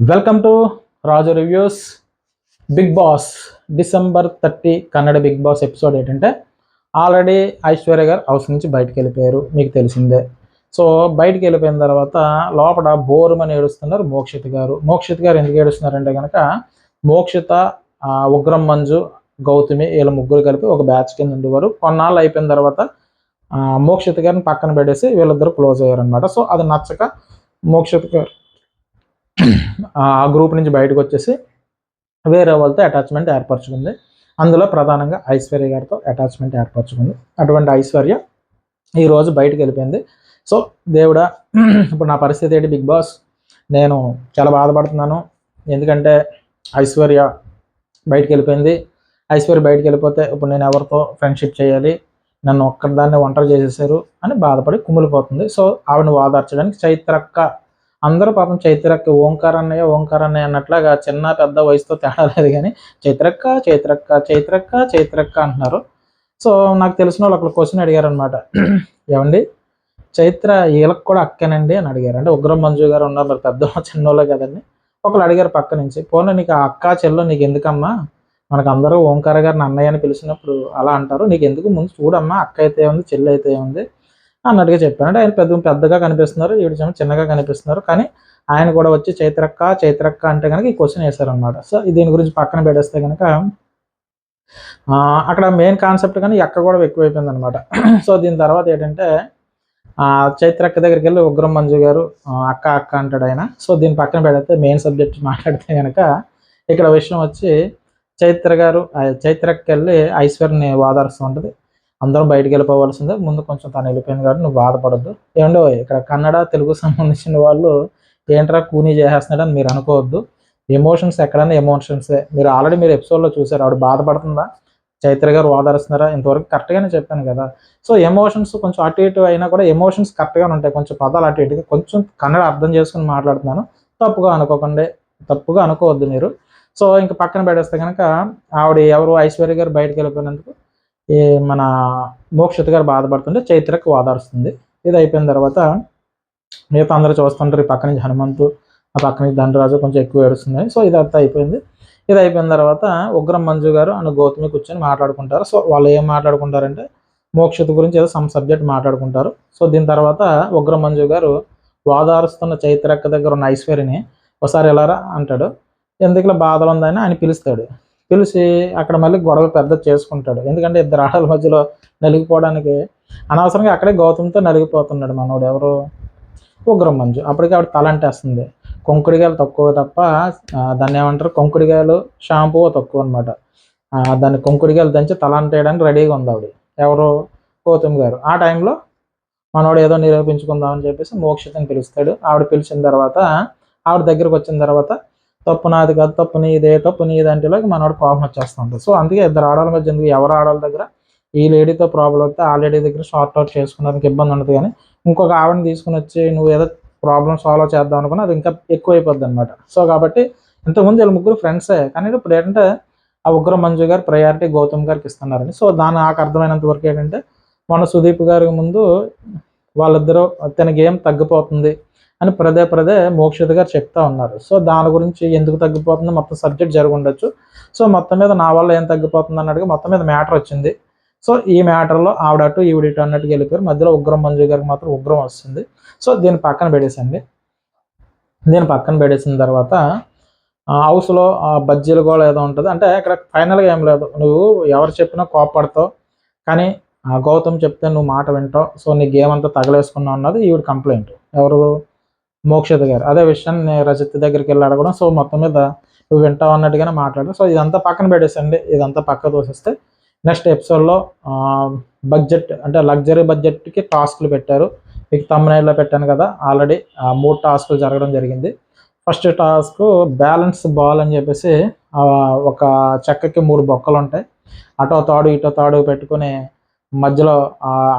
Welcome to Raju reviews Bigg Boss December thirty Kannada Bigg Boss episode ఏంటంటే already Aishwarya garu house నుంచి బయటకు వెళ్ళిపోయారు మీకు తెలిసిందే. సో బయటకు వెళ్ళిపోయిన తర్వాత లోపల బోరుమని ఏడుస్తున్నారు మోక్షిత్ గారు. మోక్షిత్ గారు ఎందుకు ఏడుస్తున్నారంటే కనుక మోక్షిత ఉగ్రం మంజు గౌతమి వీళ్ళ ముగ్గురు కలిపి ఒక బ్యాచ్ కింద ఉండేవారు. కొన్నాళ్ళు అయిపోయిన తర్వాత మోక్షిత్ గారిని పక్కన పెట్టేసి వీళ్ళిద్దరు క్లోజ్ అయ్యారనమాట సో అది నచ్చక మోక్షిత్ గారు ఆ గ్రూప్ నుంచి బయటకు వచ్చేసి వేరే వాళ్ళతో అటాచ్మెంట్ ఏర్పరచుకుంది. అందులో ప్రధానంగా ఐశ్వర్య గారితో అటాచ్మెంట్ ఏర్పరచుకుంది. అటువంటి ఐశ్వర్య ఈరోజు బయటకు వెళ్ళిపోయింది. సో దేవుడా ఇప్పుడు నా పరిస్థితి ఏంటి? బిగ్ బాస్ నేను చాలా బాధపడుతున్నాను. ఎందుకంటే ఐశ్వర్య బయటికి వెళ్ళిపోయింది. ఐశ్వర్య బయటికి వెళ్ళిపోతే ఇప్పుడు నేను ఎవరితో ఫ్రెండ్షిప్ చేయాలి? నన్ను ఒక్కదాన్ని ఒంటరి చేసేసారు అని బాధపడి కుమిలిపోతుంది. సో ఆవిడని ఓదార్చడానికి చైత్రక్క అందరూ పాపం చైత్రక్క ఓంకార్ అన్నయ్య ఓంకార్ అన్నయ్య అన్నట్లాగా చిన్న పెద్ద వయసుతో తేడా లేదు కానీ చైత్రక్క చైత్రక్క చైత్రక్క చైత్రక్క అంటున్నారు. సో నాకు తెలిసిన వాళ్ళు అక్కడ క్వశ్చన్ అడిగారు అనమాట ఏమండి? చైత్ర వీళ్ళకి కూడా అక్కనండి అని అడిగారు. అంటే ఉగ్రం మంజు గారు ఉన్నారు మరి పెద్ద చిన్నోళ్ళే కదండి. ఒకళ్ళు అడిగారు పక్క నుంచి పోనీ నీకు ఆ అక్క చెల్లో నీకు ఎందుకమ్మా? మనకు అందరూ ఓంకార గారిని అన్నయ్య అని పిలిచినప్పుడు అలా అంటారు. నీకు ఎందుకు ముందు చూడమ్మా అక్క అయితే ఉంది చెల్లి అయితే ఉంది అన్నట్టుగా చెప్పాను అంటే ఆయన పెద్ద పెద్దగా కనిపిస్తున్నారు ఈవిడ ఏమో చిన్నగా కనిపిస్తున్నారు. కానీ ఆయన కూడా వచ్చి చైత్రక్క చైత్రక్క అంటే కనుక ఈ క్వశ్చన్ వేశారనమాట సో దీని గురించి పక్కన పెట్టేస్తే కనుక అక్కడ మెయిన్ కాన్సెప్ట్ కానీ ఈ అక్క కూడా ఎక్కువైపోయింది అనమాట సో దీని తర్వాత ఏంటంటే చైత్రక్క దగ్గరికి వెళ్ళి ఉగ్రం మంజు గారు అక్క అక్క అంటాడు ఆయన. సో దీని పక్కన పెడితే మెయిన్ సబ్జెక్ట్ మాట్లాడితే కనుక ఇక్కడ విషయం వచ్చి చైత్ర గారు చైత్రక్కి చైత్రకి వెళ్ళి ఐశ్వర్యని వాదారుస్తూ ఉంటుంది. అందరం బయటికి వెళ్ళిపోవాల్సిందే. ముందు కొంచెం తను వెళ్ళిపోయింది కాబట్టి నువ్వు బాధపడద్దు. ఏమండో ఇక్కడ కన్నడ తెలుగు సంబంధించిన వాళ్ళు ఏంట్రా కూనీ చేసేస్తున్నాడు అని మీరు అనుకోవద్దు. ఎమోషన్స్ ఎక్కడైనా ఎమోషన్సే. మీరు ఆల్రెడీ మీరు ఎపిసోడ్లో చూసారు ఆవిడ బాధపడుతుందా? చైత్ర గారు ఓదారుస్తున్నారా? ఇంతవరకు కరెక్ట్గానే చెప్పాను కదా. సో ఎమోషన్స్ కొంచెం అటు ఇటు అయినా కూడా ఎమోషన్స్ కరెక్ట్గానే ఉంటాయి. కొంచెం పదాలు అటు ఇటుగా కొంచెం కన్నడ అర్థం చేసుకుని మాట్లాడుతున్నాను. తప్పుగా అనుకోకండి. తప్పుగా అనుకోవద్దు మీరు. సో ఇంక పక్కన పెట్టేస్తే కనుక ఆవిడ ఎవరు ఐశ్వర్య గారు బయటకు వెళ్ళిపోయినందుకు ఈ మన మోక్షిత్ గారు బాధపడుతుంటే చైత్రకు వాదారుస్తుంది ఇది అయిపోయిన తర్వాత మిగతా అందరూ చూస్తుంటారు ఈ పక్క నుంచి హనుమంతు ఆ పక్క నుంచి ధనరాజు కొంచెం ఎక్కువ ఏడుస్తుంది సో ఇదంతా అయిపోయింది. ఇది అయిపోయిన తర్వాత ఉగ్రం మంజు గారు అండ్ గౌతమి కూర్చొని మాట్లాడుకుంటారు. సో వాళ్ళు ఏం మాట్లాడుకుంటారంటే మోక్షిత్ గురించి ఏదో సమ్ సబ్జెక్ట్ మాట్లాడుకుంటారు. సో దీని తర్వాత ఉగ్రం మంజు గారు వాదారుస్తున్న చైత్రక్క దగ్గర ఉన్న ఐశ్వర్యని ఒకసారి ఎలారా? అంటాడు. ఎందుకులా బాధలు ఉందని ఆయన పిలుస్తాడు. పిలిచి అక్కడ మళ్ళీ గొడవ పెద్ద చేసుకుంటాడు. ఎందుకంటే ఇద్దరు ఆడల మధ్యలో నలిగిపోవడానికి అనవసరంగా అక్కడే గౌతమ్తో నలిగిపోతున్నాడు మనోడు ఎవరు ఉగ్రం మంజు. అప్పటికి ఆవిడ తలంటేస్తుంది. కొంకుడిగాయలు తక్కువ తప్ప దాన్ని ఏమంటారు? కొంకుడిగాయలు షాంపూ తక్కువ అనమాట దాన్ని కొంకుడిగాయలు దంచి తలంటేయడానికి రెడీగా ఉంది ఆవిడ. ఎవరు గౌతమ్ గారు. ఆ టైంలో మనోడు ఏదో నిరూపించుకుందామని చెప్పేసి మోక్షితని పిలుస్తాడు. ఆవిడ పిలిచిన తర్వాత ఆవిడ దగ్గరకు వచ్చిన తర్వాత తప్పు నాది కాదు తప్పు నీదే తప్పు నీది అంటేలోకి మనోడు కోపం వచ్చేస్తుంది సో అందుకే ఇద్దరు ఆడాల మధ్య ఎందుకు ఎవరు ఆడాల దగ్గర ఈ లేడీతో ప్రాబ్లం వస్తే ఆ లేడీ దగ్గర షార్ట్ అవుట్ చేసుకోవడానికి ఇబ్బంది ఉండదు. కానీ ఇంకొక ఆవిడని తీసుకుని వచ్చి నువ్వు ఏదో ప్రాబ్లం సాల్వ్ చేద్దాం అనుకున్నా అది ఇంకా ఎక్కువ అయిపోద్ది అనమాట సో కాబట్టి ఇంతకుముందు వీళ్ళు ముగ్గురు ఫ్రెండ్సే కానీ ఇప్పుడు ఏంటంటే ఆ ఉగ్ర మంజు గారు ప్రయారిటీ గౌతమ్ గారికి ఇస్తున్నారని సో దాని నాకు అర్థమైనంత వరకు ఏంటంటే మన సుదీప్ గారికి ముందు వాళ్ళిద్దరూ తన గేమ్ తగ్గిపోతుంది. అని పదే పదే మోక్షిత గారు చెప్తా ఉన్నారు. సో దాని గురించి ఎందుకు తగ్గిపోతుందో మొత్తం సబ్జెక్ట్ జరిగి సో మొత్తం మీద నా వల్ల ఏం తగ్గిపోతుంది అన్నట్టుగా మొత్తం మీద మ్యాటర్ వచ్చింది. సో ఈ మ్యాటర్లో ఆవిడ అటు ఈవిడ ఇటు అన్నట్టుగా వెళ్ళిపోయారు. మధ్యలో ఉగ్రం మంజు గారికి మాత్రం ఉగ్రం వస్తుంది. సో దీన్ని పక్కన పెట్టేసండి. దీన్ని పక్కన పెట్టేసిన తర్వాత ఆ హౌస్లో ఆ బజ్జీలు కూడా ఏదో ఉంటుంది. అంటే ఇక్కడ ఫైనల్గా ఏం లేదు. నువ్వు ఎవరు చెప్పినా కోపడతావు కానీ ఆ గౌతమ్ చెప్తే నువ్వు మాట వింటావు. సో నీ గేమ్ అంతా తగలేసుకున్నావు అన్నది ఈవిడ కంప్లైంట్ ఎవరు? మోక్షిత గారు. అదే విషయాన్ని రజిత్ దగ్గరికి వెళ్ళి అడగడం. సో మొత్తం మీద నువ్వు వింటావు అన్నట్టుగానే మాట్లాడు సో ఇదంతా పక్కన పెట్టేసండి ఇదంతా పక్క తోసిస్తే నెక్స్ట్ ఎపిసోడ్లో బడ్జెట్ అంటే లగ్జరీ బడ్జెట్కి టాస్క్లు పెట్టారు. మీకు తమ్మునైల్లో పెట్టాను కదా ఆల్రెడీ మూడు టాస్క్లు జరగడం జరిగింది. ఫస్ట్ టాస్క్ బ్యాలెన్స్ బాల్ అని చెప్పేసి ఒక చెక్కకి మూడు బొక్కలు ఉంటాయి. అటో తాడు ఇటో తాడు పెట్టుకొని మధ్యలో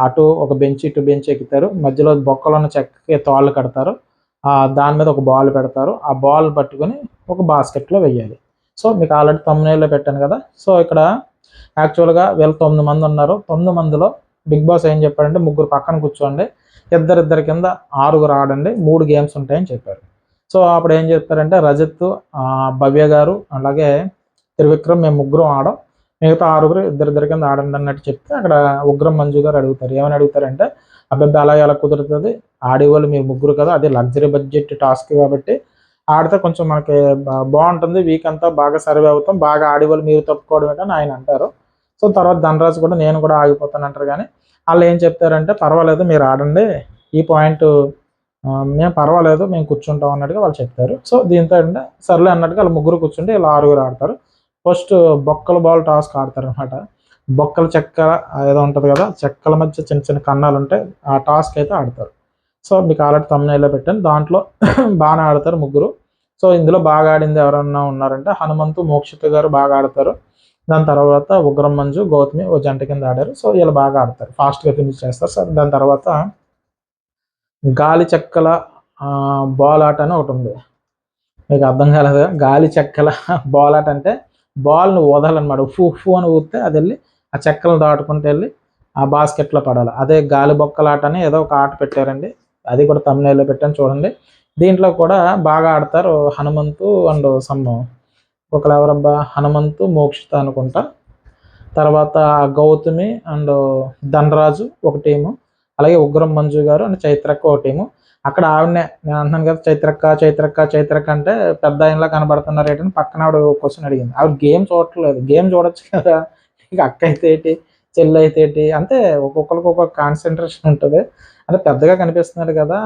అటు ఒక బెంచ్ ఇటు బెంచ్ ఎక్కుతారు. మధ్యలో బొక్కలు ఉన్న చెక్కకి తాళ్ళు కడతారు. దాని మీద ఒక బాల్ పెడతారు. ఆ బాల్ పట్టుకొని ఒక బాస్కెట్లో వెయ్యాలి. సో మీకు ఆల్రెడీ తొమ్మిదిలో పెట్టాను కదా. సో ఇక్కడ యాక్చువల్గా వీళ్ళు తొమ్మిది మంది ఉన్నారు. తొమ్మిది మందిలో బిగ్ బాస్ ఏం చెప్పారంటే ముగ్గురు పక్కన కూర్చోండి. ఇద్దరిద్దరి కింద ఆరుగురు ఆడండి. మూడు గేమ్స్ ఉంటాయని చెప్పారు. సో అప్పుడు ఏం చెప్తారంటే రజత్ భవ్య గారు అలాగే త్రివిక్రమ్ మేము ముగ్గురం ఆడం మిగతా ఆరుగురు ఇద్దరిద్దరి కింద ఆడండి అన్నట్టు చెప్తే అక్కడ ఉగ్రం మంజు గారు అడుగుతారు. ఏమని అడుగుతారంటే అబ్బాయి అలా ఎలా కుదురుతుంది. ఆడేవాళ్ళు మీ ముగ్గురు కదా అది లగ్జరీ బడ్జెట్ టాస్క్ కాబట్టి ఆడితే కొంచెం మనకి బా- బాగుంటుంది. వీక్ అంతా బాగా సర్వే అవుతాం. బాగా ఆడేవాళ్ళు మీరు తప్పుకోవడం ఏంటని ఆయన అంటారు. సో తర్వాత ధనరాజు కూడా నేను కూడా ఆగిపోతాను అంటారు కానీ వాళ్ళు ఏం చెప్తారంటే పర్వాలేదు మీరు ఆడండి. ఈ పాయింట్ మేము పర్వాలేదు మేము కూర్చుంటాం అన్నట్టుగా వాళ్ళు చెప్తారు. సో దీంతో అంటే సర్లే అన్నట్టుగా వాళ్ళు ముగ్గురు కూర్చుంటే ఇలా ఆరుగురు ఆడతారు. ఫస్ట్ బొక్కల బాల్ టాస్క్ ఆడతారు అనమాట బొక్కల చెక్క ఏదో ఉంటుంది కదా చెక్కల మధ్య చిన్న చిన్న కన్నాలు ఉంటాయి ఆ టాస్క్ అయితే ఆడతారు. సో మీకు ఆల్రెడీ తమ్ముళ్ళలో పెట్టాను. దాంట్లో బాగానే ఆడతారు ముగ్గురు. సో ఇందులో బాగా ఆడింది ఎవరన్నా ఉన్నారంటే హనుమంతు మోక్షిత గారు బాగా ఆడతారు. దాని తర్వాత ఉగ్రం మంజు గౌతమి ఓ జంట కింద ఆడారు. సో ఇలా బాగా ఆడతారు. ఫాస్ట్గా ఫినిష్ చేస్తారు. సో దాని తర్వాత గాలి చెక్కల బాల్ ఆట అని ఒకటి ఉంది. మీకు అర్థం కాలేదు? గాలి చెక్కల బాల్ ఆట అంటే బాల్ని వదలనమాట. ఉఫు ఉఫు అని ఊస్తే అది వెళ్ళి ఆ చెక్కలు దాటుకుంటూ వెళ్ళి ఆ బాస్కెట్లో పడాలి. అదే గాలి బొక్కలాట అని ఏదో ఒక ఆట పెట్టారండి. అది కూడా తమిళలో పెట్టాను చూడండి. దీంట్లో కూడా బాగా ఆడతారు హనుమంతు అండ్ సమ్ ఒకళ్ళు ఎవరబ్బా? హనుమంతు మోక్షిత అనుకుంటా. తర్వాత గౌతమి అండ్ ధనరాజు ఒక టీము. అలాగే ఉగ్రం మంజు గారు అండ్ చైత్రక్క ఒక టీము. అక్కడ ఆవిడనే నేను అంటున్నాను కదా చైత్రక్క చైత్రక్క చైత్రక్క అంటే పెద్ద ఆయనలా కనబడుతున్నారు ఏంటని పక్కన ఆవిడ క్వశ్చన్ అడిగింది. ఆవిడ గేమ్ చూడట్లేదు. గేమ్ చూడొచ్చు కదా. ఇక అక్క అయితే ఏంటి? చెల్లి అయితే ఏంటి? అంతే ఒక్కొక్కరికి ఒక్కొక్క కాన్సన్ట్రేషన్ ఉంటుంది. అంటే పెద్దగా కనిపిస్తున్నారు కదా.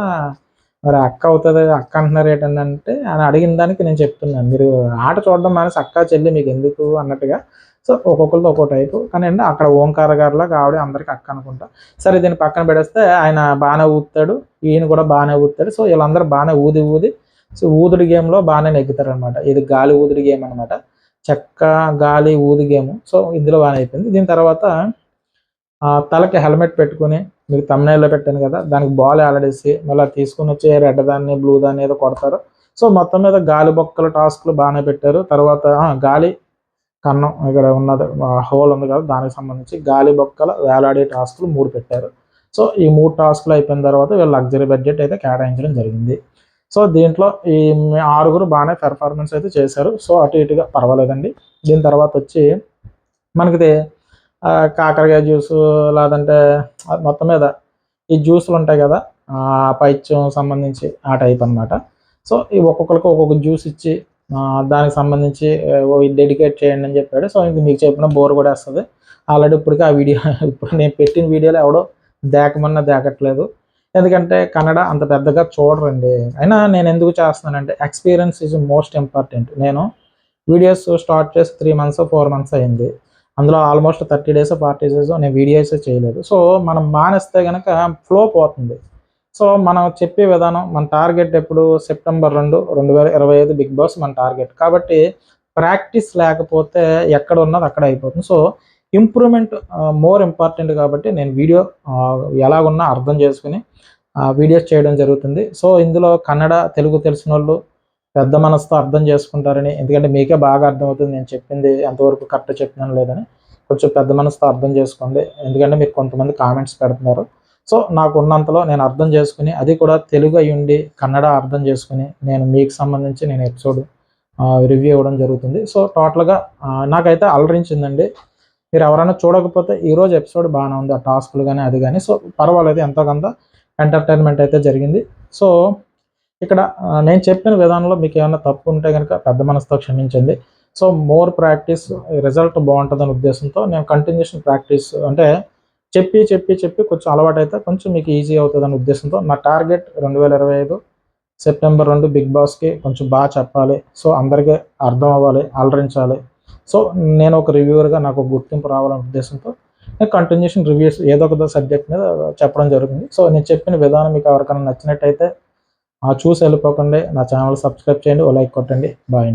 మరి అక్క అవుతుంది అక్క అంటున్నారు ఏంటంటే అని అడిగిన దానికి నేను చెప్తున్నాను. మీరు ఆట చూడడం మానేసి అక్క చెల్లి మీకు ఎందుకు అన్నట్టుగా. సో ఒక్కొక్కరితో ఒక్కో టైపు. కానీ అంటే అక్కడ ఓంకార గారిలాగా ఆవిడ అందరికి అక్క అనుకుంటా. సరే దీన్ని పక్కన పెడేస్తే ఆయన బాగానే ఊతాడు ఈయన కూడా బాగానే ఊతాడు సో వీళ్ళందరూ బాగానే ఊది ఊది సో ఊదుడు గేమ్లో బాగానే నెగ్గుతారనమాట ఇది గాలి ఊదుడు గేమ్ అనమాట చెక్క గాలి ఊది గేమ్. సో ఇందులో బాగానే అయిపోయింది. దీని తర్వాత తలకి హెల్మెట్ పెట్టుకుని మీకు తమిళనాడులో పెట్టాను కదా దానికి బాల్ ఆడేసి మళ్ళీ తీసుకుని వచ్చి రెడ్ దాన్ని బ్లూ దాన్ని ఏదో కొడతారు. సో మొత్తం మీద గాలి బొక్కల టాస్క్లు బాగానే పెట్టారు. తర్వాత గాలి కన్నం ఇక్కడ ఉన్నది హోల్ ఉంది కదా దానికి సంబంధించి గాలి బొక్కల వేలాడే టాస్క్లు మూడు పెట్టారు. సో ఈ మూడు టాస్క్లు అయిపోయిన తర్వాత వీళ్ళు లగ్జరీ బడ్జెట్ అయితే కేటాయించడం జరిగింది. సో దీంట్లో ఈ ఆరుగురు బాగానే పెర్ఫార్మెన్స్ అయితే చేశారు. సో అటు ఇటుగా పర్వాలేదండి. దీని తర్వాత వచ్చి మనకి కాకరకాయ జ్యూస్ లేదంటే మొత్తం మీద ఈ జ్యూసులు ఉంటాయి కదా పైత్యం సంబంధించి ఆ టైప్ అన్నమాట. సో ఈ ఒక్కొక్కరికి ఒక్కొక్క జ్యూస్ ఇచ్చి దానికి సంబంధించి డెడికేట్ చేయండి అని చెప్పాడు. సో ఇది మీకు చెప్పిన బోర్ కూడా వస్తుంది. ఆల్రెడీ ఇప్పటికీ ఆ వీడియో ఇప్పుడు నేను పెట్టిన వీడియోలో ఎవడో దేకమన్నా దేకట్లేదు. ఎందుకంటే కన్నడ అంత పెద్దగా చూడరండి. అయినా నేను ఎందుకు చేస్తున్నానంటే ఎక్స్పీరియన్స్ ఈజ్ మోస్ట్ ఇంపార్టెంట్ నేను వీడియోస్ స్టార్ట్ చేసి త్రీ మంత్స్ ఫోర్ మంత్స్ అయింది. అందులో almost thirty days forty days నేను వీడియోస్ చేయలేదు. సో మనం మానేస్తే కనుక ఫ్లో పోతుంది. సో మనం చెప్పే విధానం మన టార్గెట్ ఎప్పుడు? సెప్టెంబర్ రెండు రెండు వేల ఇరవై ఐదు బిగ్ బాస్ మన టార్గెట్. కాబట్టి ప్రాక్టీస్ లేకపోతే ఎక్కడ ఉన్నది అక్కడ అయిపోతుంది. సో ఇంప్రూవ్మెంట్ మోర్ ఇంపార్టెంట్ కాబట్టి నేను వీడియో ఎలాగున్నా అర్థం చేసుకుని వీడియోస్ చేయడం జరుగుతుంది. సో ఇందులో కన్నడ తెలుగు తెలిసిన వాళ్ళు పెద్ద మనసుతో అర్థం చేసుకుంటారని ఎందుకంటే మీకే బాగా అర్థమవుతుంది నేను చెప్పింది ఎంతవరకు కరెక్ట్ చెప్తున్నాను లేదని. కొంచెం పెద్ద మనసుతో అర్థం చేసుకోండి. ఎందుకంటే మీరు కొంతమంది కామెంట్స్ పెడుతున్నారు. సో నాకు ఉన్నంతలో నేను అర్థం చేసుకుని అది కూడా తెలుగు అయ్యుండి ఉండి కన్నడ అర్థం చేసుకుని నేను మీకు సంబంధించి నేను ఎపిసోడ్ రివ్యూ ఇవ్వడం జరుగుతుంది. సో టోటల్గా నాకైతే అలరించిందండి. మీరు ఎవరైనా చూడకపోతే ఈరోజు ఎపిసోడ్ బాగానే ఉంది ఆ టాస్క్లు కానీ అది కానీ సో పర్వాలేదు ఎంతో కొంత ఎంటర్టైన్మెంట్ అయితే జరిగింది. సో ఇక్కడ నేను చెప్పిన విధానంలో మీకు ఏమైనా తప్పు ఉంటే కనుక పెద్ద మనసుతో క్షమించండి. సో మోర్ ప్రాక్టీస్ రిజల్ట్ బాగుంటుందనే ఉద్దేశంతో నేను కంటిన్యూషన్ ప్రాక్టీస్ అంటే చెప్పి చెప్పి చెప్పి కొంచెం అలవాటు అయితే కొంచెం మీకు ఈజీ అవుతుందనే ఉద్దేశంతో నా టార్గెట్ రెండు వేల ఇరవై ఐదు సెప్టెంబర్ రెండు బిగ్ బాస్కి కొంచెం బాగా చెప్పాలి. సో అందరికీ అర్థం అవ్వాలి అలరించాలి సో నేను ఒక రివ్యూవర్గా నాకు ఒక గుర్తింపు రావాలనే ఉద్దేశంతో నేను కంటిన్యూషన్ రివ్యూస్ ఏదో ఒక సబ్జెక్ట్ మీద చెప్పడం జరుగుతుంది. సో నేను చెప్పిన విధానం మీకు ఎవరికైనా నచ్చినట్టయితే ఆ చూసి వెళ్ళిపోకండి. నా ఛానల్ సబ్స్క్రైబ్ చేయండి ఓ లైక్ కొట్టండి. బాయ్